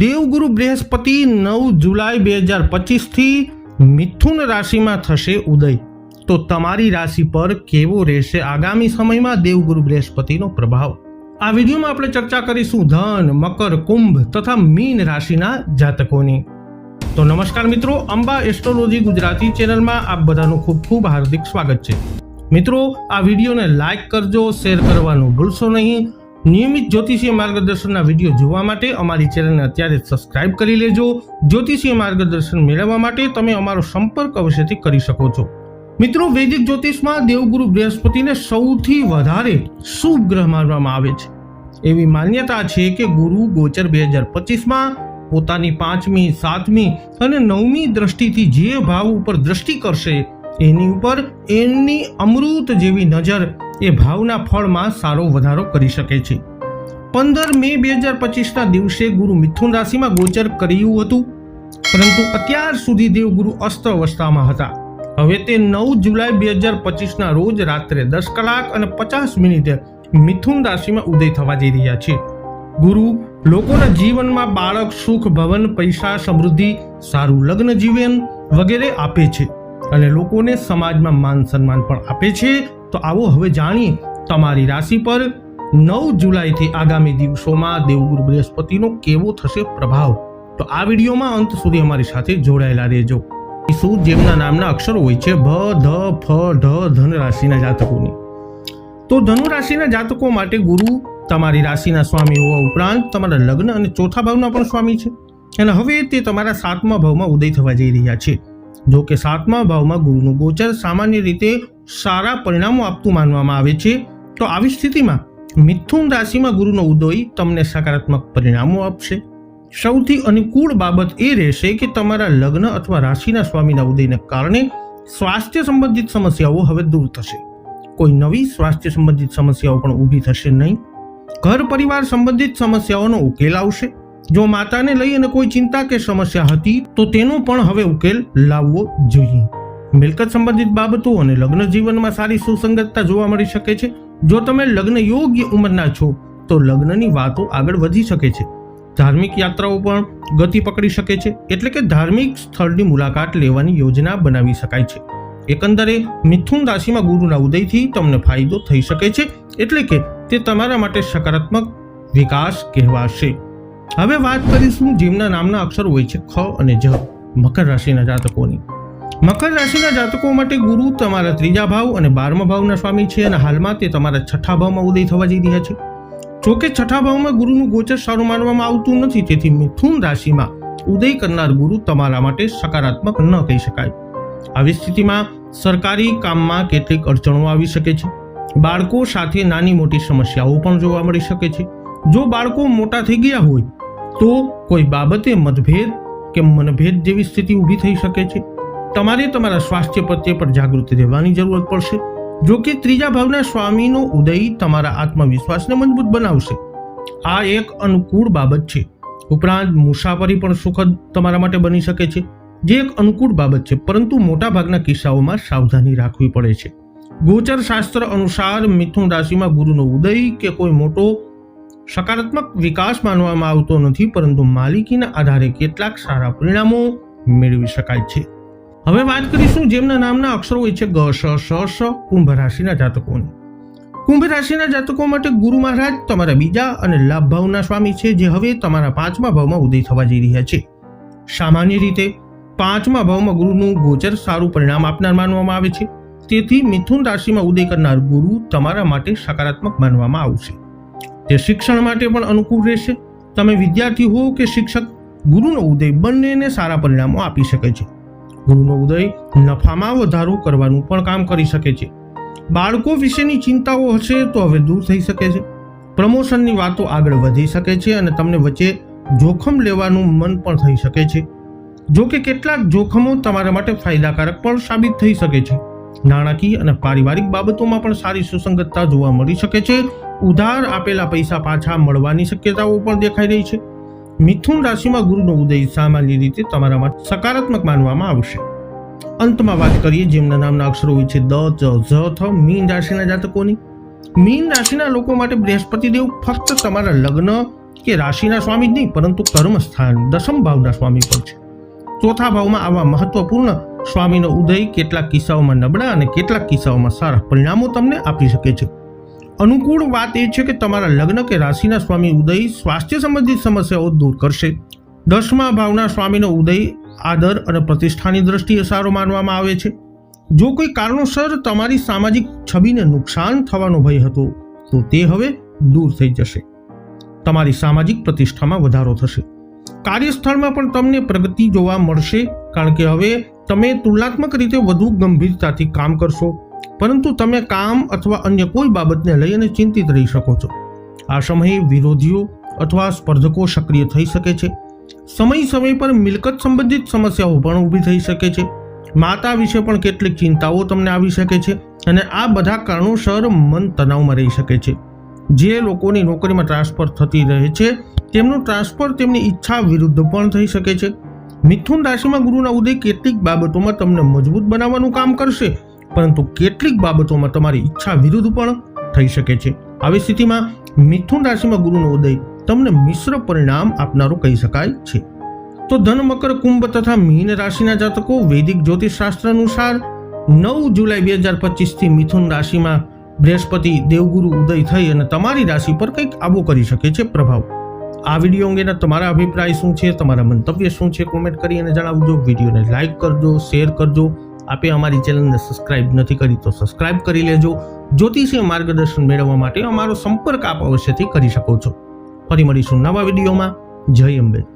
દેવગુરુ બૃહસ્પતિ નવ જુલાઈ બે હજાર પચીસથી મિથુન રાશિમાં થશે ઉદય. તો તમારી રાશિ પર કેવો રહેશે આગામી સમયમાં દેવગુરુ બૃહસ્પતિનો પ્રભાવ? આ વિડીયોમાં આપણે ચર્ચા કરીશું ધન, મકર, કુંભ તથા મીન રાશિના જાતકોની. તો નમસ્કાર મિત્રો, અંબા એસ્ટ્રોલોજી ગુજરાતી ચેનલમાં આપ બધાનું ખૂબ ખૂબ હાર્દિક સ્વાગત છે. મિત્રો, આ વિડીયોને લાઈક કરજો, શેર કરવાનું ભૂલશો નહીં. નિયમિત જ્યોતિષીય માર્ગદર્શનના વીડિયો જોવા માટે અમારી ચેનલને અત્યારે સબસ્ક્રાઇબ કરી લેજો. જ્યોતિષીય માર્ગદર્શન મેળવવા માટે તમે અમારો સંપર્ક અવશ્યથી કરી શકો છો. મિત્રો, વૈદિક જ્યોતિષમાં દેવગુરુ બૃહસ્પતિને સૌથી વધારે શુભ ગ્રહ માનવામાં આવે છે. એવી માન્યતા છે કે ગુરુ ગોચર બે હજાર પચીસમાં પોતાની પાંચમી, સાતમી અને નવમી દ્રષ્ટિથી જે ભાવ ઉપર દ્રષ્ટિ કરશે, એની ઉપર એમની અમૃત જેવી નજર એ ભાવના ફળમાં સારો વધારો કરી શકે છે. પંદર મે બે હજાર પચીસના દિવસે ગુરુ મિથુન રાશિમાં ગોચર કર્યું હતું. પરંતુ અત્યાર સુધી દેવગુરુ અસ્ત અવસ્થામાં હતા. હવે તે નવ જુલાઈ બે હજાર પચીસના રોજ રાત્રે દસ કલાક અને પચાસ મિનિટે મિથુન રાશિમાં ઉદય થવા જઈ રહ્યા છે. ગુરુ, લોકોના જીવનમાં બાળક સુખ, ભવન, પૈસા, સમૃદ્ધિ, સારું લગ્ન, જીવન વગેરે આપે છે. અને લોકોને સમાજમાં માન સન્માન પણ આપે છે. તો આવો હવે જાણીએ તમારી રાશિ પર નવ જુલાઈથી આગામી દિવસોમાં દેવગુરુ બૃહસ્પતિનો કેવો થશે પ્રભાવ? તો આ વિડીયોમાં અંત સુધી અમારી સાથે જોડાયેલા રહેજો. શું જેમના નામના અક્ષરો હોય છે, ભ, ધ, ફ, ઢ, ધન રાશિના જાતકોની. તો ધનુ રાશિના જાતકો માટે ગુરુ તમારી રાશિના સ્વામી હોવા ઉપરાંત તમારા લગ્ન અને ચોથા ભાવના પણ સ્વામી છે. અને હવે તે તમારા સાતમા ભાવમાં ઉદય થવા જઈ રહ્યા છે. જો કે સાતમા ભાવમાં ગુરુનું ગોચર સામાન્ય રીતે સારા પરિણામો આપતું માનવામાં આવે છે. તો આવી સ્થિતિમાં મિથુન રાશિમાં ગુરુનો ઉદય તમને સકારાત્મક પરિણામો આપશે. સૌથી અનુકૂળ બાબત એ રહેશે કે તમારા લગ્ન અથવા રાશિના સ્વામીના ઉદયને કારણે સ્વાસ્થ્ય સંબંધિત સમસ્યાઓ હવે દૂર થશે. કોઈ નવી સ્વાસ્થ્ય સંબંધિત સમસ્યાઓ પણ ઊભી થશે નહીં. ઘર પરિવાર સંબંધિત સમસ્યાઓનો ઉકેલ આવશે. જો માતાને લઈ અને કોઈ ચિંતા કે સમસ્યા હતી તો તેનો પણ હવે ઉકેલ લાવવો જોઈએ. મિલકત સંબંધિત બાબતો અને લગ્ન જીવનમાં સારી સુસંગતતા જોવા મળી શકે છે. જો તમે લગ્ન યોગ્ય ઉંમરના છો, તો લગ્નની વાતો આગળ વધી શકે છે. ધાર્મિક યાત્રાઓ પણ ગતિ પકડી શકે છે, એટલે કે ધાર્મિક સ્થળની મુલાકાત લેવાની યોજના બનાવી શકાય છે. એકંદરે, મિથુન રાશિમાં ગુરુના ઉદયથી તમને ફાયદો થઈ શકે છે, એટલે કે તે તમારા માટે સકારાત્મક વિકાસ કહેવાશે. હવે વાત કરીશું જેમના નામના અક્ષર હોય છે, ખ અને જ, મકર રાશિના જાતકોની. મકર રાશિના જાતકો માટે ગુરુ તમારા ત્રીજા ભાવ અને બારમા ભાવના સ્વામી છે અને હાલમાં તે તમારા છઠ્ઠા ભાવમાં ઉદય થવા જઈ રહ્યા છે. જોકે છઠ્ઠા ભાવમાં ગુરુનું ગોચર સારું માનવામાં આવતું નથી, તેથી મિથુન રાશિમાં ઉદય કરનાર ગુરુ તમારા માટે સકારાત્મક ન કહી શકાય. આવી સ્થિતિમાં સરકારી કામમાં કેટલીક અડચણો આવી શકે છે. બાળકો સાથે નાની મોટી સમસ્યાઓ પણ જોવા મળી શકે છે. જો બાળકો મોટા થઈ ગયા હોય, તો કોઈ બાબતે મતભેદ કે મનભેદ જેવી સ્થિતિ ઊભી થઈ શકે છે. તમારે તમારા સ્વાસ્થ્ય પ્રત્યે પણ જાગૃત રહેવાની જરૂરત પડશે. જો કે ત્રીજા ભાવના સ્વામીનો ઉદય તમારા આત્મવિશ્વાસને મજબૂત બનાવશે. આ એક અનુકૂળ બાબત છે. ઉપરાંત મુસાફરી પણ સુખદ તમારા માટે બની શકે છે. જે એક અનુકૂળ બાબત છે, પરંતુ મોટા ભાગના કિસ્સાઓમાં સાવધાની રાખવી પડે છે. ગોચર શાસ્ત્ર અનુસાર મિથુન રાશિમાં ગુરુનો ઉદય કે કોઈ મોટો સકારાત્મક વિકાસ માનવામાં આવતો નથી, પરંતુ માલિકીના આધારે કેટલાક સારા પરિણામો મેળવી શકાય છે. હવે વાત કરીશું જેમના નામના અક્ષરો હોય છે ગ, શ શ શ, કુંભ રાશિના જાતકોની. કુંભ રાશિના જાતકો માટે ગુરુ મહારાજ તમારા બીજા અને લાભ ભાવના સ્વામી છે જે હવે તમારા પાંચમા ભાવમાં ઉદય થવા જઈ રહ્યા છે. સામાન્ય રીતે પાંચમા ભાવમાં ગુરુનું ગોચર સારું પરિણામ આપનાર માનવામાં આવે છે. તેથી મિથુન રાશિમાં ઉદય કરનાર ગુરુ તમારા માટે સકારાત્મક માનવામાં આવશે. તે શિક્ષણ માટે પણ અનુકૂળ રહેશે. તમે વિદ્યાર્થી હો કે શિક્ષક, ગુરુનો ઉદય બંનેને સારા પરિણામો આપી શકે છે. ગુરુનો ઉદય નફામાં વધારો કરવાનું પણ કામ કરી શકે છે. બાળકો વિશેની ચિંતાઓ હશે તો હવે દૂર થઈ શકે છે. પ્રમોશનની વાતો આગળ વધી શકે છે અને તમને વચ્ચે જોખમ લેવાનું મન પણ થઈ શકે છે. જો કે કેટલાક જોખમો તમારા માટે ફાયદાકારક પણ સાબિત થઈ શકે છે. નાણાકીય અને પારિવારિક બાબતોમાં પણ સારી સુસંગતતા જોવા મળી શકે છે. ઉધાર આપેલા પૈસા પાછા મળવાની શક્યતાઓ પણ દેખાઈ રહી છે. મિથુન રાશિમાં ગુરુનો ઉદય સામાન્ય રીતે તમારા સકારાત્મક માનવામાં આવશે. અંતમાં વાત કરીએ જેમના નામના અક્ષરો હોય છે દ, ચ, ઝ, થ, મીન રાશિના જાતકોની. મીન રાશિના લોકો માટે બૃહસ્પતિ દેવ ફક્ત તમારા લગ્ન કે રાશિના સ્વામી જ નહીં, પરંતુ કર્મ સ્થાન દસમ ભાવના સ્વામી પણ છે. ચોથા ભાવમાં આવા મહત્વપૂર્ણ સ્વામીનો ઉદય કેટલાક કિસ્સાઓમાં નબળા અને કેટલાક કિસ્સાઓમાં સારા પરિણામો તમને આપી શકે છે. અનુકૂળ વાત એ છે કે તમારા લગ્ન કે રાશિના સ્વામી ઉદય સ્વાસ્થ્ય સંબંધિત સમસ્યાઓ દૂર કરશે. દસમા ભાવના સ્વામીનો ઉદય આદર અને પ્રતિષ્ઠાની દ્રષ્ટિએ સારો માનવામાં આવે છે. જો કોઈ કારણોસર તમારી સામાજિક છબીને નુકસાન થવાનો ભય હતો, તો તે હવે દૂર થઈ જશે. તમારી સામાજિક પ્રતિષ્ઠામાં વધારો થશે. કાર્યસ્થળમાં પણ તમને પ્રગતિ જોવા મળશે, કારણ કે હવે તમે તુલનાત્મક રીતે વધુ ગંભીરતાથી કામ કરશો. પરંતુ તમે કામ અથવા અન્ય કોઈ બાબતને લઈને ચિંતિત રહી શકો છો. આ સમયે વિરોધીઓ અથવા સ્પર્ધકો સક્રિય થઈ શકે છે. સમય સમય પર મિલકત સંબંધિત સમસ્યાઓ પણ ઊભી થઈ શકે છે. માતા વિશે પણ કેટલીક ચિંતાઓ તમને આવી શકે છે અને આ બધા કારણોસર મન તણાવમાં રહી શકે છે. જે લોકોની નોકરીમાં ટ્રાન્સફર થતી રહે છે, તેમનું ટ્રાન્સફર તેમની ઈચ્છા વિરુદ્ધ પણ થઈ શકે છે. મિથુન રાશિમાં ગુરુના ઉદય કેટલીક બાબતોમાં તમને મજબૂત બનાવવાનું કામ કરશે. પરંતુ કેટલીક બાબતોમાં તમારી ઈચ્છા વિરુદ્ધ પણ થઈ શકે છે. આવી સ્થિતિમાં મિથુન રાશિમાં ગુરુનો ઉદય તમને મિશ્ર પરિણામ આપનારું કહી શકાય છે. તો ધન, મકર, કુંભ તથા મીન રાશિના જાતકો વૈદિક જ્યોતિષ શાસ્ત્ર અનુસાર નવ જુલાઈ બે હજાર પચીસથી મિથુન રાશિમાં બૃહસ્પતિ દેવગુરુ ઉદય થઈ અને તમારી રાશિ પર કંઈક આવો કરી શકે છે પ્રભાવ. આ વીડિયો અંગેના તમારા અભિપ્રાય શું છે? તમારા મંતવ્ય શું છે? કોમેન્ટ કરી અને જણાવજો. વિડીયોને લાઇક કરજો, શેર કરજો. આપે અમારી ચેનલને સબસ્ક્રાઇબ નથી કરી, તો સબસ્ક્રાઇબ કરી લેજો. જ્યોતિષીય માર્ગદર્શન મેળવવા માટે અમારો સંપર્ક આપ અવશ્યથી કરી શકો છો. ફરી મળીશું નવા વિડીયોમાં. જય અંબે.